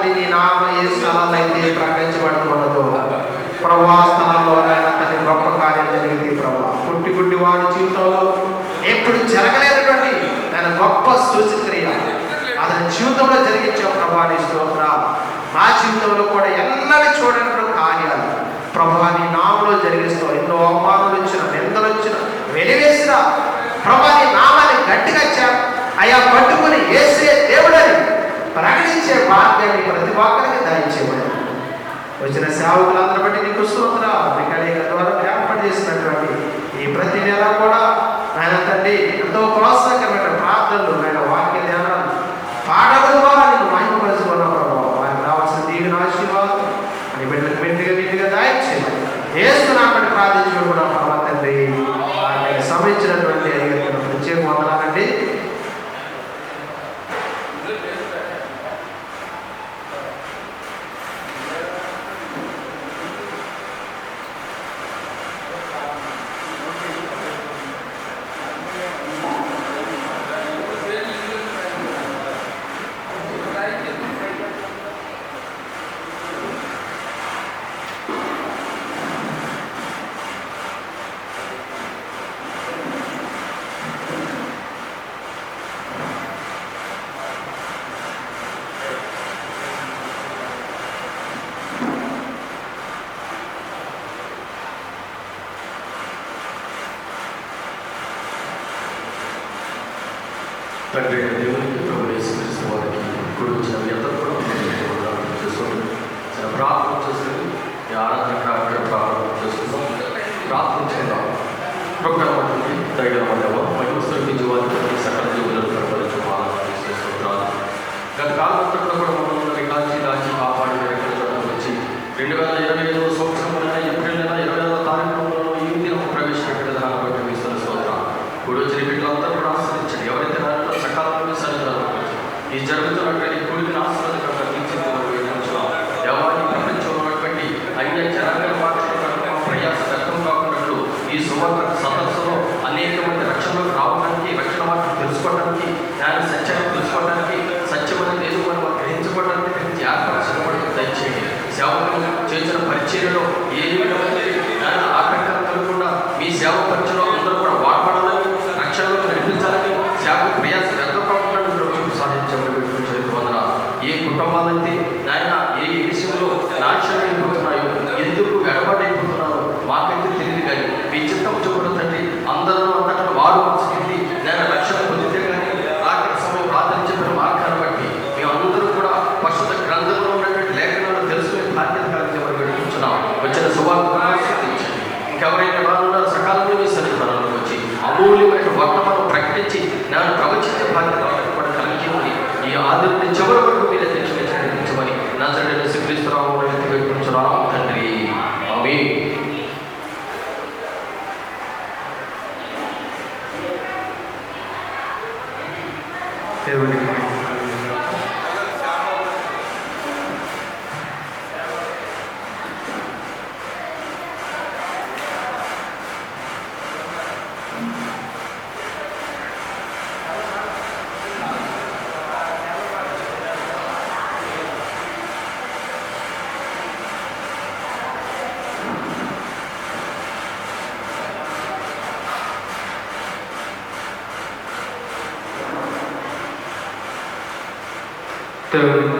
తండ్రి నీ నామ ఏ స్థలాలు అయితే ప్రకటించబడుతున్నదో. ప్రభా స్థలంలో నాయన గొప్ప కార్యం జరిగింది ప్రభా. పుట్టి పుట్టి వారి జీవితంలో ఎప్పుడు జరగలేనటువంటి ఆయన గొప్ప సూచక్రియ అతని జీవితంలో జరిగించే ప్రభా నీ స్తోత్ర. నా జీవితంలో కూడా ఎన్నడూ చూడనటువంటి కార్యాలు. ప్రభా నీ నామలో జరిగిస్తావు. ఎన్నో అవమానాలు వచ్చిన నిందలు వచ్చిన వెలివేసిన. ప్రభా నీ నామాన్ని గట్టిగా చే అయా పట్టుకుని ఏసే దేవుడని ప్రకటించే భాగ్యాన్ని ప్రతి ఒక్కరికి దాయించేవాడు వచ్చిన సేవకులందరూ బట్టి నీకు స్తోత్ర. అనేక ద్వారా ఏర్పాటు చేసినటువంటి ఈ ప్రతి నెల కూడా ఆయన తండ్రి ఎంతో ప్రోత్సాహకరమైన ప్రార్థనలు ఆయన వాక్య ధ్యానాలు పాటల ద్వారా నేను మహిమపరుచుకున్న ప్రభావం వారికి రావాల్సిన దీవిన ఆశీర్వాదం అని బిడ్డలకు మెండుగా నీటిగా దాయిచ్చేయమని ఏస్తున్నామని ప్రార్థించడం కూడా పర్వ తండ్రి. వారికి సంబంధించినటువంటి ప్రత్యేక వందనాలండి. తండ్రి దేవునికి ప్రభు యేసుక్రీస్తు వారికి ఇప్పుడు వచ్చిన కూడా ప్రార్థన చేసుకొని ఆరాధన కార్యక్రమం ప్రారంభం చేసుకుందాం ప్రార్థించుకుందాం ప్రభుత్వం దైవ దేవ మహిమస్తులకి సకల జీవులను పరిపాలించు ఆరాధన చేసుకుంటున్నాను గత కాలంలో కూడా మమ్మల్ని కాల్చి దాచి కాపాడి వచ్చి రెండు వేల దేవునికి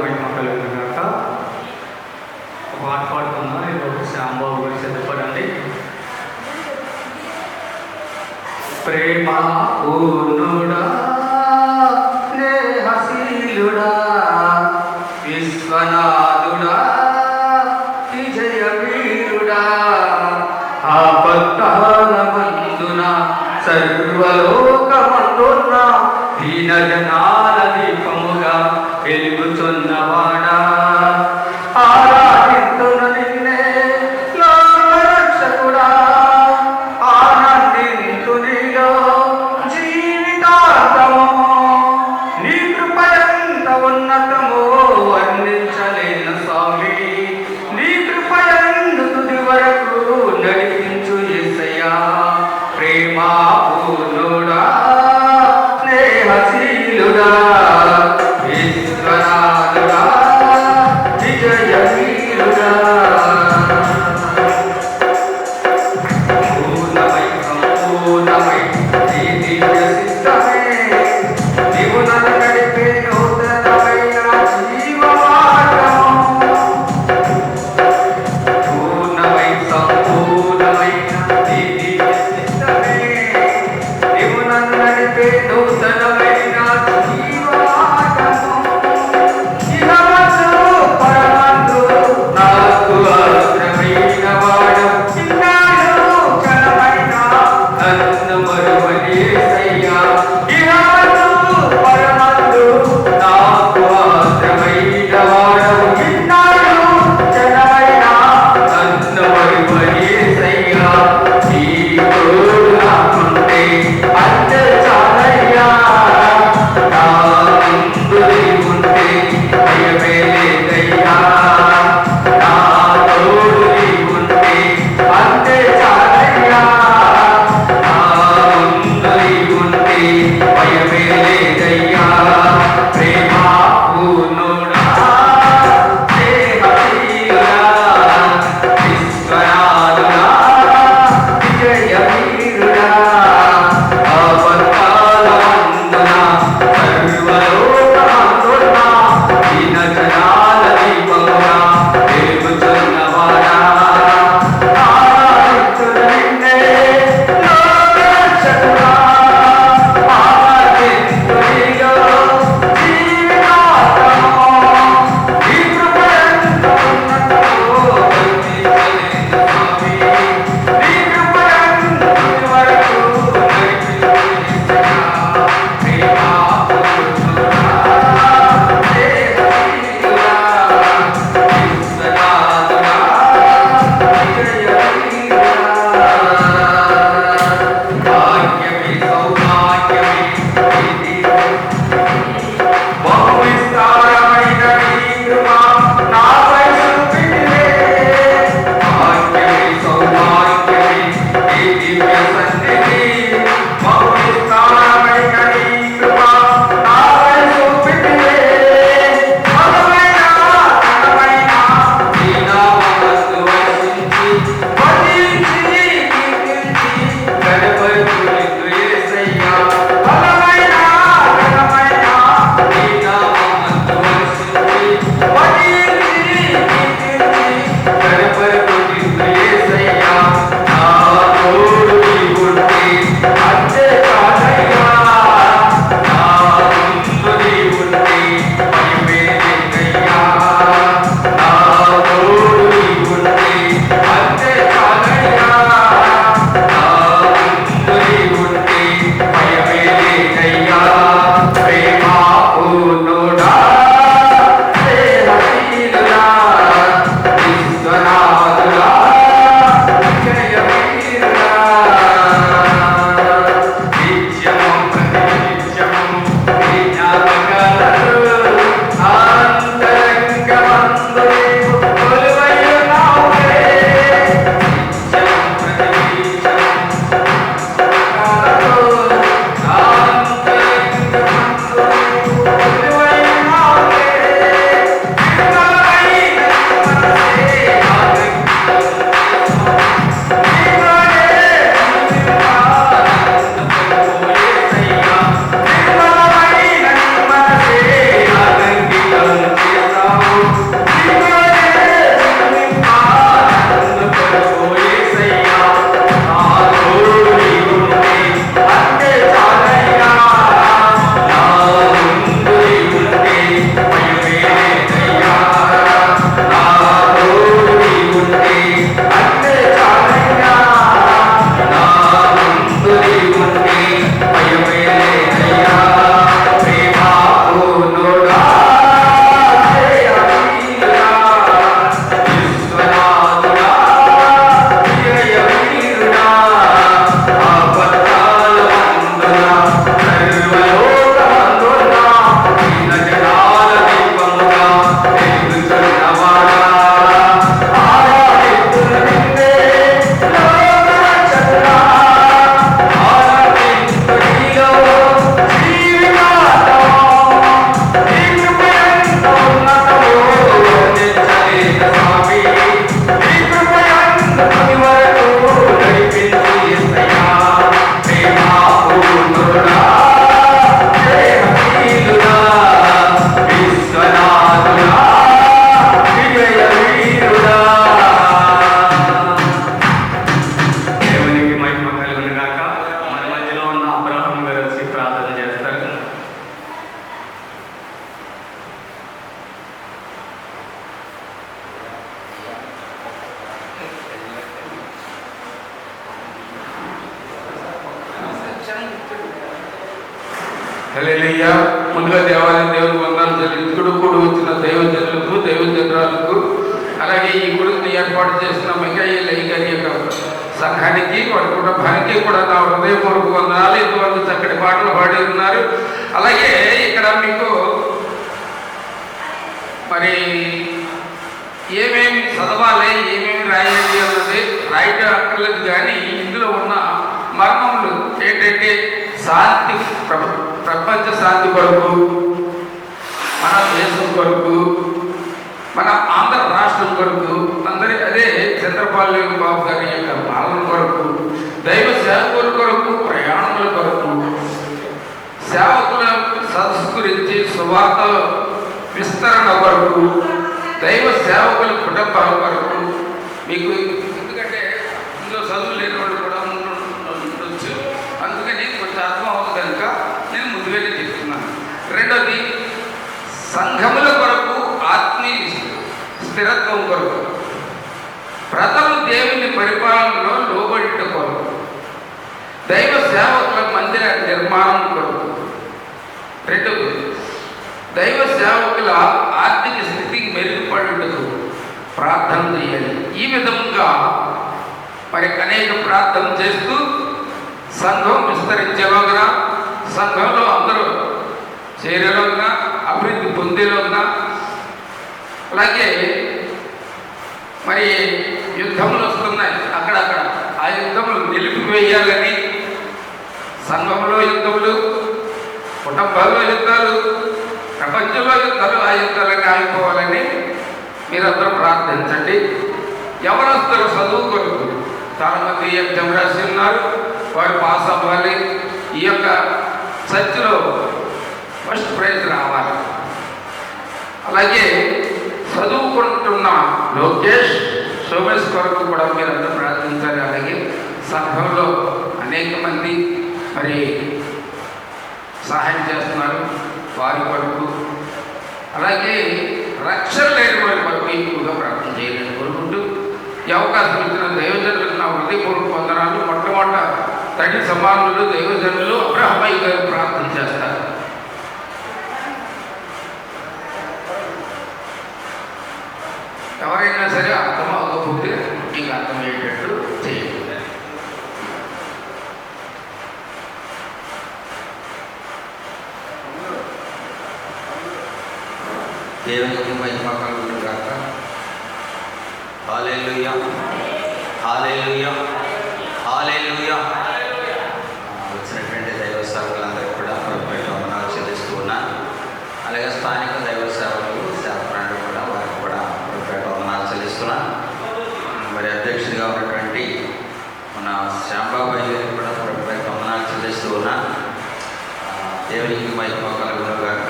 అలాగే ఈ గుడిని ఏర్పాటు చేసిన వెంకయ్య గారి యొక్క సంఘానికి వారి కుటుంబానికి కూడా నా హృదయపూర్వక వందనాలు. ఇంతవరకు చక్కటి పాటలు పాడి ఉన్నారు. అలాగే ఇక్కడ మీకు మరి ఏమేమి చదవాలి ఏమేమి రాయాలి అన్నది రాయట అక్కర్లేదు కానీ ఇందులో ఉన్న మర్మములు ఏంటంటే శాంతి ప్రపంచ శాంతి కొరకు మన దేశం కొరకు మన ఆంధ్ర రాష్ట్రం కొరకు అందరి అదే చంద్రపాలి బాబు గారి యొక్క పాలన కొరకు దైవ సేవకుల కొరకు ప్రయాణముల కొరకు సేవకుల సదస్సు గురించి సువార్త విస్తరణ కొరకు దైవ సేవకుల కుటుంబాల కొరకు మీకు ఎందుకంటే ఇందులో చదువు లేని వాళ్ళు కూడా ఉండొచ్చు. అందుకని కొంచెం అర్థం అవుతుంది కనుక నేను ముందుగానే చెప్తున్నాను. రెండోది సంఘములకు ఆత్మీయ స్థిరత్వం కొరకు. ప్రథమ దేవుని పరిపాలనలో లోబడిట కొరకు దైవ సేవకుల మందిర నిర్మాణం కొరకు. రెండు దైవ సేవకుల ఆర్థిక స్థితికి మెరుగుపడుటకు ప్రార్థన చేయాలి. ఈ విధముగా మరి అనేక ప్రార్థన చేస్తూ సంఘం విస్తరించేలోగా సంఘంలో అందరూ చేరేలోగా అభివృద్ధి పొందేలోగా అలాగే మరి యుద్ధములు వస్తున్నాయి. అక్కడక్కడ ఆ యుద్ధములు నిలిపివేయాలని సంఘంలో యుద్ధములు కుటుంబాల్లో యుద్ధాలు ప్రపంచంలో యుద్ధాలు ఆ యుద్ధాలన్నీ ఆగిపోవాలని మీరందరూ ప్రార్థించండి. ఎవరొస్తారు చదువు కొరకు చాలామంది ఎగ్జామ్ రాసి ఉన్నారు. వారు పాస్ అవ్వాలి. ఈ యొక్క చర్చిలో ఫస్ట్ ప్రైజ్ రావాలి. అలాగే చదువుకుంటున్న లోకేష్ సోమేష్ కొరకు కూడా మీరందరూ ప్రార్థించాలి. అలాగే సంఘంలో అనేక మంది మరి సహాయం చేస్తున్నారు. వారి కొరకు. అలాగే రక్షణ లేని వారి కొరకు ఎక్కువగా ప్రార్థన చేయాలని కోరుకుంటూ ఈ అవకాశం ఇచ్చిన దైవజనులకు నా హృదయపూర్వక వందనాలు. మొట్టమొదట తడి సమానులు దైవజనులు అబ్రహమయ్య గారు ప్రార్థన చేస్తారు. ఎవరైనా సరే అర్థం అవ్వకపోతే నీకు అర్థమయ్యేటట్టు చేయాలి దేవునికి మహిమ కలుగును గాక. హాలేలుయా హాలేలుయా హాలేలుయా వచ్చినటువంటి దైవ సేవకులందరికీ కూడా ప్రభుత్వ వందనాలు చెల్లిస్తూ ఉన్నాను అలాగే స్థానిక దైవ సేవకులు సేవకులందరూ కూడా వారికి కూడా ప్రభుత్వ వందనాలు చెల్లిస్తున్నాను మరి అధ్యక్షుడిగా ఉన్నటువంటి మన శ్యాంబాబాయి గారికి కూడా ప్రభుత్వ వందనాలు చెల్లిస్తూ ఉన్నాను ఆ, దేవునికి మహిమ కలుగునుగాక.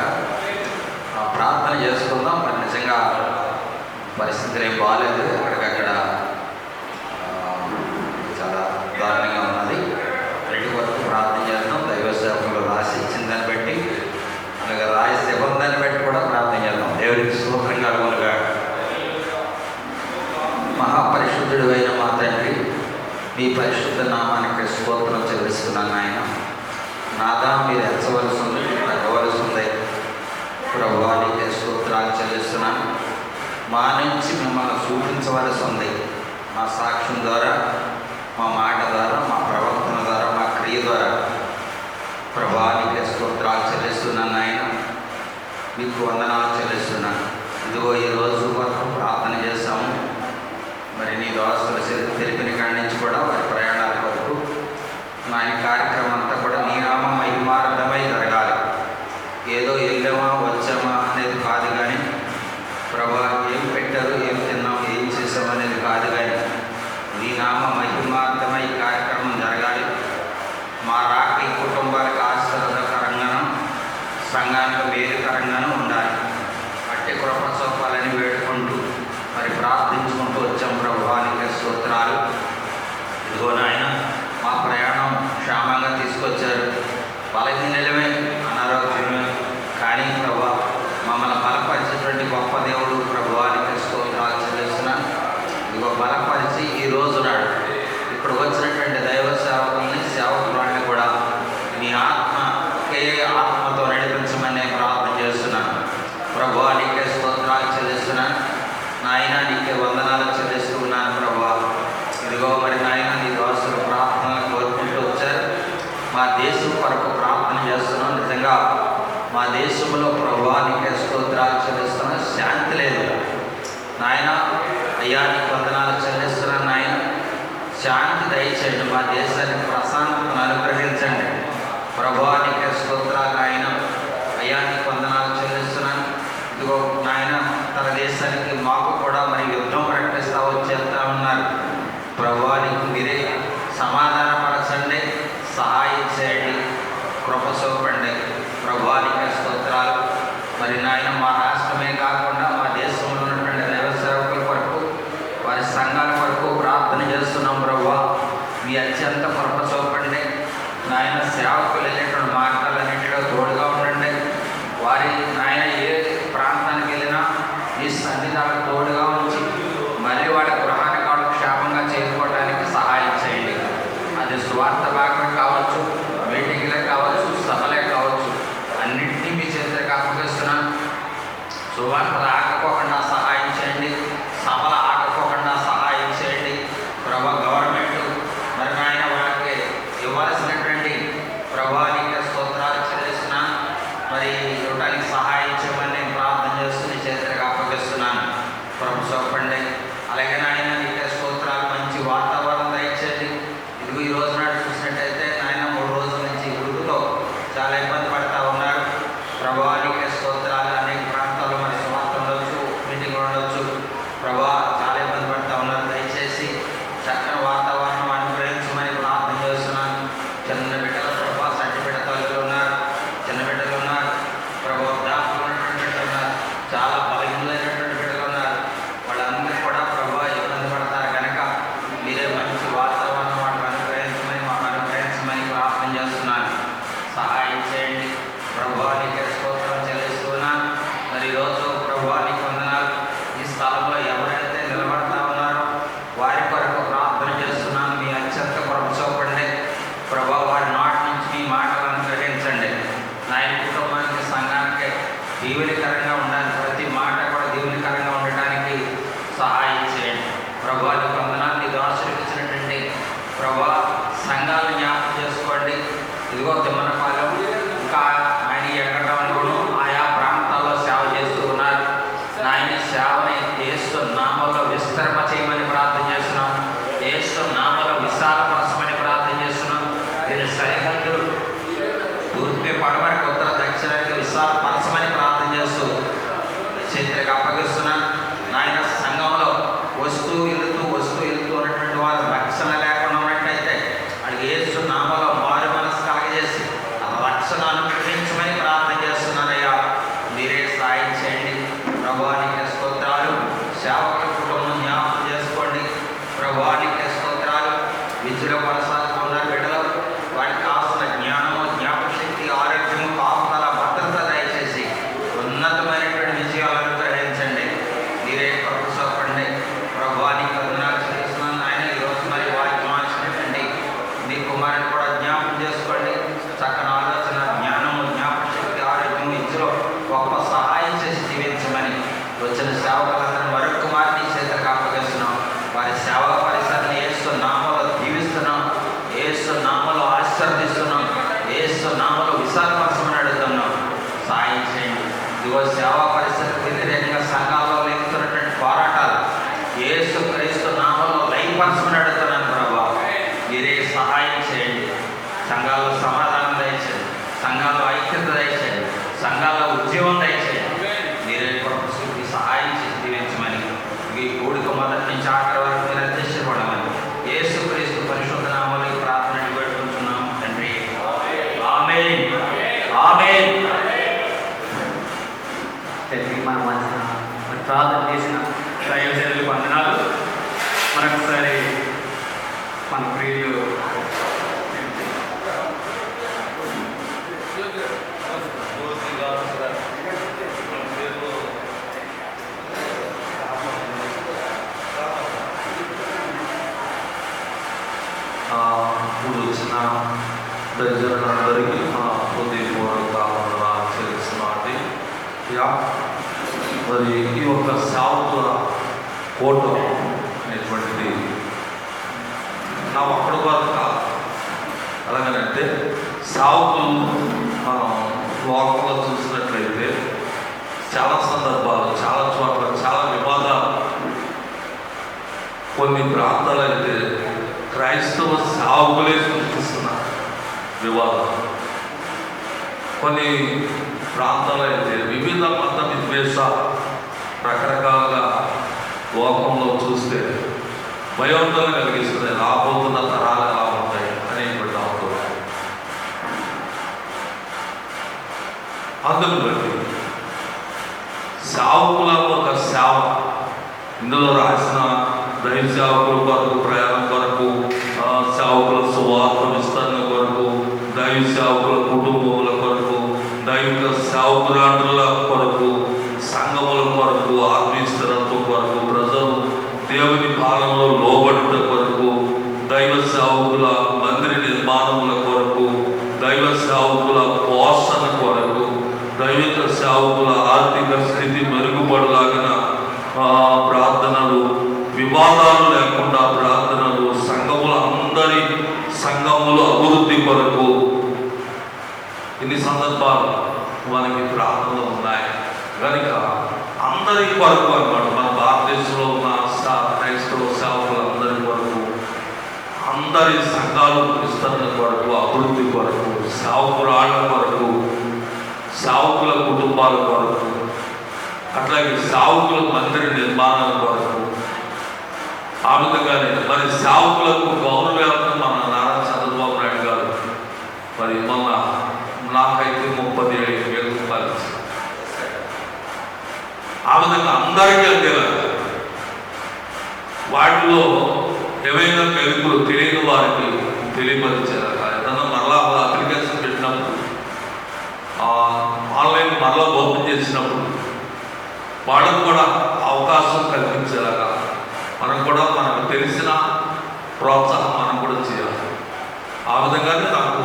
ఆ, ప్రార్థన చేసుకుందాం. మరి నిజంగా పరిస్థితులు ఏం బాగాలేదు అక్కడికక్కడ చాలా దారుణంగా ఉన్నది. రెండు వరకు ప్రార్థన చేద్దాం. దైవ సేవకులు రాసి ఇచ్చిన దాన్ని బట్టి అలాగే రాసి దాన్ని బట్టి కూడా ప్రార్థన చేద్దాం. దేవుడికి సూత్రం కలుగునుగా మహాపరిశుద్ధుడు అయిన మా తండ్రి మీ పరిశుద్ధ నామానికి స్తోత్రం చెల్లిస్తున్నాను ఆయన నాదా మీరు ఎంచవలసి ఉంది తగ్గవలసి ఉంది ప్రభువా సూత్రాలు స్తోత్రాలు చెల్లిస్తున్నాను. మా నుంచి మిమ్మల్ని సూచించవలసి ఉంది మా సాక్ష్యం ద్వారా మా మాట ద్వారా మా ప్రవర్తన ద్వారా మా క్రియ ద్వారా. ప్రభానికి స్తోత్రాలు చెల్లిస్తున్నాను ఆయన మీకు వందనాలు చెల్లిస్తున్నాను. ఇదిగో ఈ రోజు వరకు ప్రార్థన చేస్తాము మరి నీ దోస్తులు తెలిపిన కాడి నుంచి కూడా వారి ప్రయాణాల వరకు. నా ఈ కార్యక్రమం అంతా రక్షణ అనుగ్రహించమని ప్రార్థన చేస్తున్నానయ్యా మీరే సాయం చేయండి ప్రభువానికి స్తోత్రాలు సేవకుల కుటుంబం జ్ఞాపకం చేసుకోండి ప్రభువానికి స్తోత్రాలు విద్యలో కొనసాగుతున్న బిడ్డలు వాటికి కావాల్సిన జ్ఞానము జ్ఞాపశక్తి ఆరోగ్యము కాపుదల భద్రత దయచేసి ఉన్నతమైనటువంటి విజయాలను అనుగ్రహించండి మీరే కృప చూపండి ప్రభువానికి వందనాలు చేస్తున్నాను ఆయన ఈరోజు మరి వాక్యం ఆల్సినటువంటి మీ కుమారుని కూడా జ్ఞాపకం చేసుకోండి చక్కని ఆలోచన జ్ఞానము జ్ఞాపశక్తి ఆరోగ్యము ఇందులో గొప్ప సహాయం చేసి జీవించమని వచ్చిన సేవకులందరూ మరొక కుమారుని చేతులకు అప్పగిస్తున్నాం వారి సేవా పరిసరాన్ని ఏసు నామలో దీవిస్తున్నాం ఏసు నామలో ఆశీర్వదిస్తున్నాం ఏసు నామలో విశాలపరచమని అడుగుతున్నాం సాయం చేయండి ఇదిగో సేవా పరిస్థితికి వ్యతిరేకంగా సంఘాల్లో లేకుతున్నటువంటి పోరాటాలు ఏసు క్రీస్తు నామంలో లైపరచమని అడుగుతున్నాను ప్రభా మీరే సహాయం చేయండి. సంఘాల్లో సమాధానం దయచేయండి. సంఘాల్లో ఐక్యత దయచేయండి. సంఘాల్లో ఉద్యమం దయచేయండి మీరే ప్రకృతికి సహాయం చేసి దీవించమని ఈ కూడిక మొదటి నుంచి ఆఖరి వరకు మీరు అధ్యక్షపడమని యేసు క్రీస్తు పరిశుద్ధ నామంలో ఈ ప్రార్థన పెట్టుకుంటున్నాం తండ్రి ఆమేన్ ఆమేన్ తండ్రి మన మధ్య మరి ప్రార్థన చేసిన దైవజనులకు వందనాలు మరొకసారి మన ప్రియులు ఆ, ఇప్పుడు వచ్చిన ప్రజలందరికీ మా హృదయపూర్వక వందనాలు యా మరి ఈ యొక్క సావుల కోట అనేటువంటిది నా ఒక్కడి వరకు కాదు. అలాగనంటే సావుకులు మనం లోకంలో చూసినట్లయితే చాలా సందర్భాలు చాలా చోట్ల చాలా వివాదాలు కొన్ని ప్రాంతాలు అయితే క్రైస్తవ సావుకులే సృష్టిస్తున్నారు వివాదం. కొన్ని ప్రాంతాలు అయితే వివిధ మత విద్వేష రకరకాలుగా లోకంలో చూస్తే భయోందరణ కలిగిస్తుంది రాబోతున్న తరాలు ఎలా ఉంటాయి అనేటువంటి అవుతుంది అందుకు బట్టి సేవకుల ఒక సేవ ఇందులో రాసిన దైవ సేవకుల కొరకు ప్రయాణం కొరకు సేవకుల సువార్త విస్తరణ దైవ సేవకుల కుటుంబముల కొరకు దైవిక సేవకురాండ్రుల కొరకు సంఘముల కొరకు ఆత్మీయ స్థిరత్వం కొరకు ప్రజలు దేవుని పాలనలో లోబడుట కొరకు దైవ సేవకుల మందిర నిర్మాణముల కొరకు దైవ సేవకుల పోషణ కొరకు దైవిక సేవకుల ఆర్థిక స్థితి మెరుగుపడలాగిన ఆ, ప్రార్థనలు వివాదాలు లేకుండా ప్రార్థనలు సంఘముల అందరి సంఘముల అభివృద్ధి కొరకు ఇన్ని సందర్భాలు మనకి ప్రాంతంలో ఉన్నాయి కనుక అందరి కొరకు అనమాట మన భారతదేశంలో ఉన్న క్రైస్తవ సేవకులందరి కొరకు అందరి సంఘాలు విస్తరణ కొరకు అభివృద్ధి కొరకు సేవకురాళ్ళ కొరకు సేవకుల కుటుంబాల కొరకు అట్లాగే సేవకుల మందిర నిర్మాణాల కొరకు ఆ విధంగానే మరి సేవకులకు గౌరవార్థం ఆ అందరికీ అందేలా వాటిలో ఏవైనా మెరుగులు తెలియని వారికి తెలియపరిచారు. ఏదైనా మరలా అప్లికేషన్ పెట్టినప్పుడు ఆన్లైన్ మరలా ఓపెన్ చేసినప్పుడు వాళ్ళకు కూడా అవకాశం కల్పించేలాగా మనం కూడా మనకు తెలిసిన ప్రోత్సాహం మనం కూడా చేయాలి. ఆ విధంగానే నాకు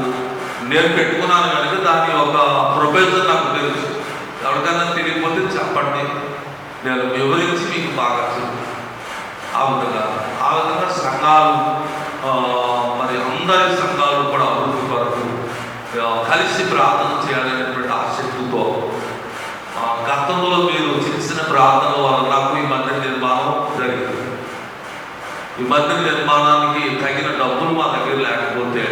నేను పెట్టుకున్నాను కనుక దాని ఒక ప్రొఫెసర్ నాకు తెలుసు. ఎవరికైనా తెలియకపోతే చెప్పండి. నేను వివరించి మీకు బాగా ఆ విధంగా ఆ విధంగా సంఘాలు మరి అందరి సంఘాలు కూడా అభివృద్ధి వరకు కలిసి ప్రార్థన చేయాలనేటువంటి ఆసక్తితో గతంలో మీరు చేసిన ప్రార్థన వల్ల నాకు ఈ మందిర నిర్మాణం జరిగింది. ఈ మందిర నిర్మాణానికి తగిన డబ్బులు మా దగ్గర లేకపోతే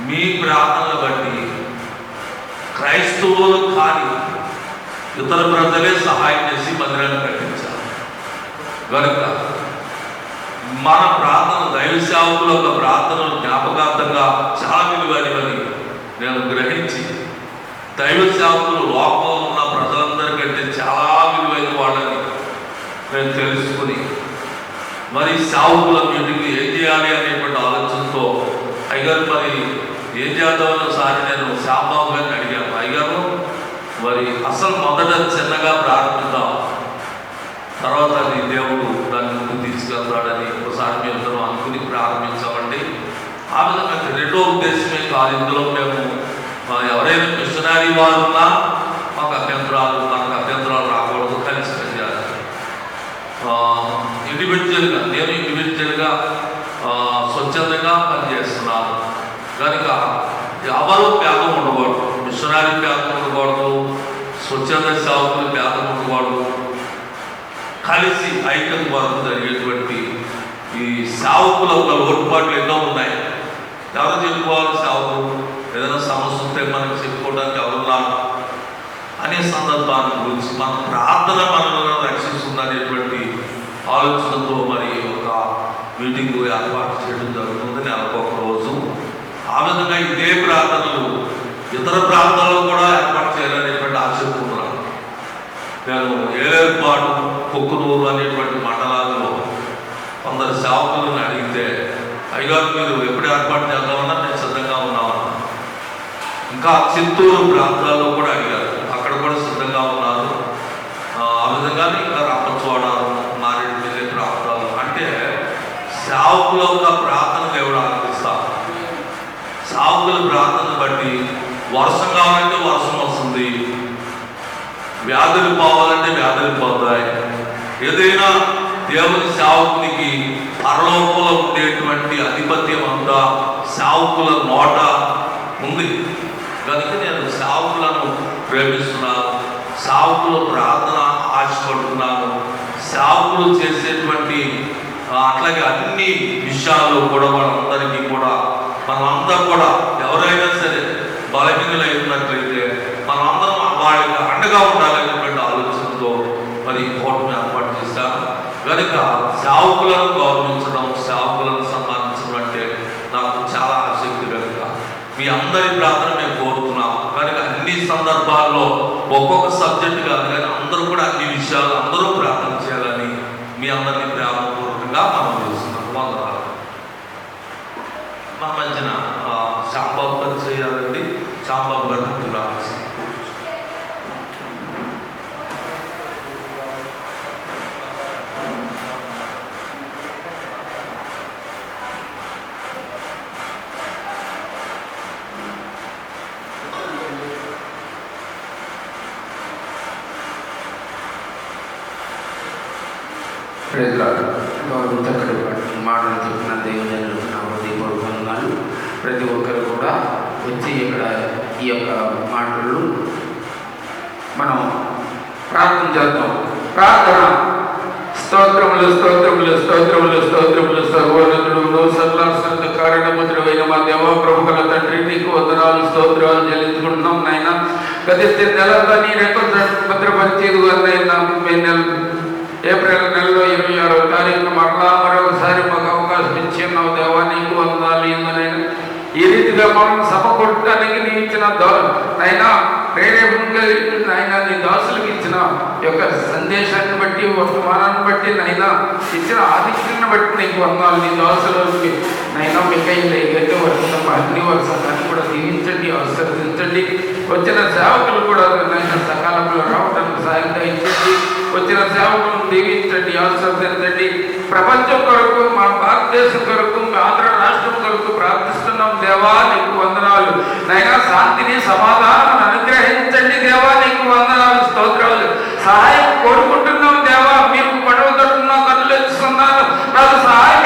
మీ ప్రార్థనలు బట్టి క్రైస్తవులు కానీ ఇతర ప్రజలే సహాయం చేసి ప్రకటించాలి. కనుక మన ప్రార్థన దైవ సేవకుల ఒక ప్రార్థనలు జ్ఞాపకార్థంగా చాలా విలువైనవని నేను గ్రహించి దైవ సేవకులు లోకంలో ఉన్న ప్రజలందరికంటే చాలా విలువైన వాళ్ళని నేను తెలుసుకుని మరి సేవకుల మీటింగ్ ఏం చేయాలి అనేటువంటి ఆలోచనతో అయ్యగారు మరి ఏం చేద్దామని ఒకసారి నేను శాంబాబు గారిని అడిగాను. అయ్యగారు మరి అసలు మొదట చిన్నగా ప్రారంభిద్దాం. తర్వాత అది దేవుడు దాన్ని ముందుకు తీసుకెళ్తాడని ఒకసారి మేము అనుకుని ప్రారంభించామండి. ఆ విధంగా రెండో ఉద్దేశమే కాదు. ఇందులో మేము ఎవరైనా మిషనరీ వారు ఉన్నా మాకు అభ్యంతరాలు మనకు అభ్యంతరాలు రాకూడదు. కలిసి పనిచేయాలి ఇండివిజువల్గా నేను ఇండివిజువల్గా స్వచ్ఛందంగా పనిచేస్తున్నాను. కనుక ఎవరు పేదం ఉండకూడదు. మిషనరీ పేదం ఉండకూడదు. స్వచ్ఛంద సేవకులు పేదం ఉండకూడదు. కలిసి ఐక్యత వరకు జరిగేటువంటి ఈ సావుకుల ఒక లోటుపాట్లు ఎన్నో ఉన్నాయి. ఎవరు చెప్పుకోవాలి సేవకులు ఏదైనా సమస్య ఉంటే మనకి చెప్పుకోవడానికి ఎవరున్నారు అనే సందర్భాన్ని గురించి మన ప్రార్థన మనల్ని రక్షిస్తుందనేటువంటి ఆలోచనతో మరి ఒక మీటింగ్ ఏర్పాటు చేయడం జరుగుతుందని నెలకు ఒక రోజు ఆ విధంగా ఇదే ప్రార్థనలు ఇతర ప్రాంతాల్లో కూడా ఏర్పాటు చేయాలనేటువంటి ఆశ నేను ఏర్పాటు కుక్కునూరు అనేటువంటి మండలాల్లో కొందరు సేవకులను అడిగితే అయ్యగారు మీరు ఎప్పుడు ఏర్పాటు చేద్దామన్నా నేను సిద్ధంగా ఉన్నామన్నా? ఇంకా చిత్తూరు ప్రాంతాల్లో కూడా అడిగారు. అక్కడ కూడా సిద్ధంగా ఉన్నారు. ఆ విధంగానే ఇంకా రంపచోడారు మారేడుమిల్లి ప్రాంతాలు. అంటే సేవకుల యొక్క ప్రార్థన దేవుడు ఆనందిస్తారు? సేవకుల ప్రార్థన బట్టి వర్షం కావాలంటే వర్షం వస్తుంది వ్యాధులు పోవాలంటే వ్యాధులు పోతాయి. ఏదైనా దేవుని సేవకునికి పరలోకంలో ఉండేటువంటి ఆధిపత్యం అంతా సేవకుల నోట ఉంది. కనుక నేను సేవకులను ప్రేమిస్తున్నాను సేవకుల ప్రార్థన ఆశపడుతున్నాను సేవకులు చేసేటువంటి అట్లాగే అన్ని విషయాలు కూడా వాళ్ళందరికీ కూడా మనమంతా కూడా ఎవరైనా సరే బలహీనలై ఉన్నట్లయితే మనమందరం వాళ్ళకి అండగా ఉండాలి ఆలోచనతో మరి ఈ కూటమి ఏర్పాటు చేశాను కనుక సేవకులను గౌరవించడం సేవకులను సన్మానించడం అంటే నాకు చాలా ఆసక్తి కనుక మీ అందరి ప్రార్థన మేము కోరుతున్నాం కనుక అన్ని సందర్భాల్లో ఒక్కొక్క సబ్జెక్ట్ కాదు కానీ అందరూ కూడా అన్ని విషయాలు అందరూ ప్రార్థన చేయాలని మీ అందరినీ ప్రేమపూర్వకంగా మనం చేస్తున్నాం వందనాలు మా మధ్యన ఆ, శాంబాబు గారు చేయాలండి శాంబాబు గారు ముందుకు రావాల్సింది ప్రజలు గౌరవ మాటలు చెప్పిన దైవజనులకు నా హృదయపూర్వకంగాను ప్రతి ఒక్కరు కూడా వచ్చి ఇక్కడ ఈ యొక్క మాటలు మనం ప్రార్థన చేద్దాం. ప్రార్థన. స్తోత్రములు స్తోత్రములు స్తోత్రములు స్తోత్రములు. సర్వోన్నతుడు సర్వాశ్రద్ధ కారణముద్రమైన మా దేవ ప్రభుల తండ్రి నీకు వందనాలు స్తోత్రాలు చెల్లించుకుంటున్నాం నాయన. గతిస్తే నెలంతా నీ రెక్క భద్రపరిచేది నాయన. మే ఏప్రిల్ నెలలో ఇరవై ఆరో తారీఖున మరలా మరొకసారి మాకు అవకాశం ఇచ్చిన్నావు దేవా నీకు వందాలి నాయన ఈ రీతిగా మనం సభ కొట్టడానికి నీ ఇచ్చిన దా అయినా ప్రేరేపణ ఆయన నీ దాసులకు ఇచ్చిన యొక్క సందేశాన్ని బట్టి వర్తమానాన్ని బట్టి నైనా ఇచ్చిన ఆధిక్యాన్ని బట్టి నీకు వందాలి. నీ దాసులకి నైనా మీకు గట్టి వర్షం అగ్ని వర్షాన్ని కూడా దీవించండి ఆశీర్వదించండి. వచ్చిన సేవకులు కూడా నైనా సకాలంలో రావడానికి సాయం దయచేసి వచ్చిన సేవకులను దీవించండి ఆశ్రవదించండి. ప్రపంచం కొరకు మా భారతదేశం కొరకు ఆంధ్ర రాష్ట్రం కొరకు ప్రార్థిస్తున్నాం. దేవా నీకు వందనాలు. నైనా శాంతిని సమాధానం అనుగ్రహించండి దేవా నీకు వందనాలు స్తోత్రాలు. సహాయం కోరుకుంటున్నాం దేవా. మీకు పడవ తట్టున్నాం తల్లి సహాయం